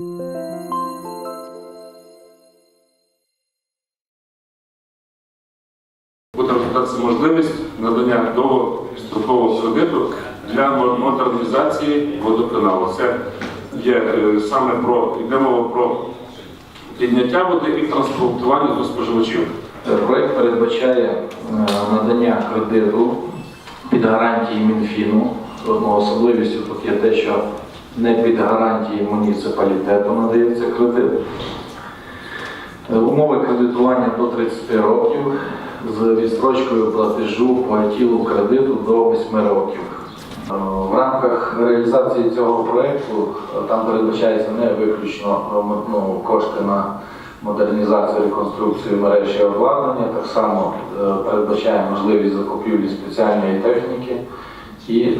Буде розглядатися можливість надання довгострокового кредиту для модернізації водоканалу. Це є е, саме про йде мова про підняття води і транспортування до споживачів. Проект передбачає е, надання кредиту під гарантії Мінфіну. Ну, Особливістю тут є те, що не під гарантії муніципалітету надається кредит. Е, Умови кредитування до 30 років з відстрочкою платежу по тілу кредиту до 8 років. Е, В рамках реалізації цього проекту е, там передбачається не виключно ну, кошти на модернізацію, реконструкцію мережі обладнання, так само передбачає можливість закупівлі спеціальної техніки. І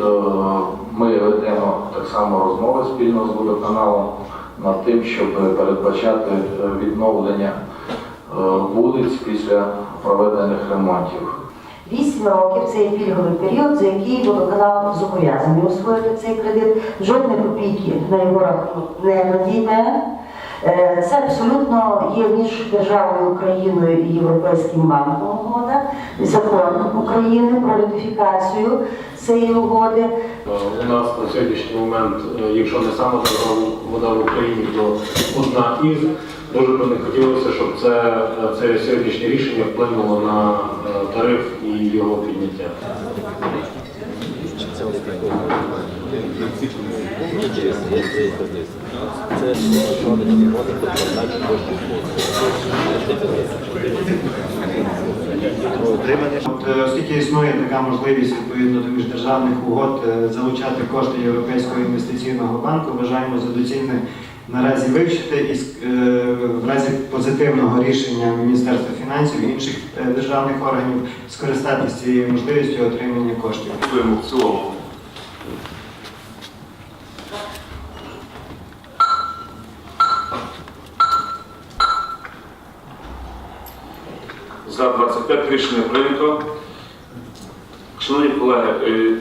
ми само розмови спільно з водоканалом над тим, щоб передбачати е, відновлення е, вулиць після проведених ремонтів. Вісім років це є пільговий період, за який водоканал зобов'язаний освоїти цей кредит. Жодної копійки на його рахунок не надійме. Е, Це абсолютно є між державою Україною і Європейським банком угода, закон України про ратифікацію цієї угоди. Е, У нас на сьогоднішній момент, е, якщо не дорога вода в Україні, то одна із. Дуже би не хотілося, щоб це, це сьогоднішнє рішення вплинуло на тариф і його підняття. От, е, Оскільки існує така можливість відповідно до міждержавних угод е, залучати кошти Європейського інвестиційного банку, вважаємо за доцільне наразі вивчити і е, в разі позитивного рішення Міністерства фінансів і інших е, державних органів скористатися цією можливістю отримання коштів. В цілому. За 25 рішення прийнято. Шановні колеги, е,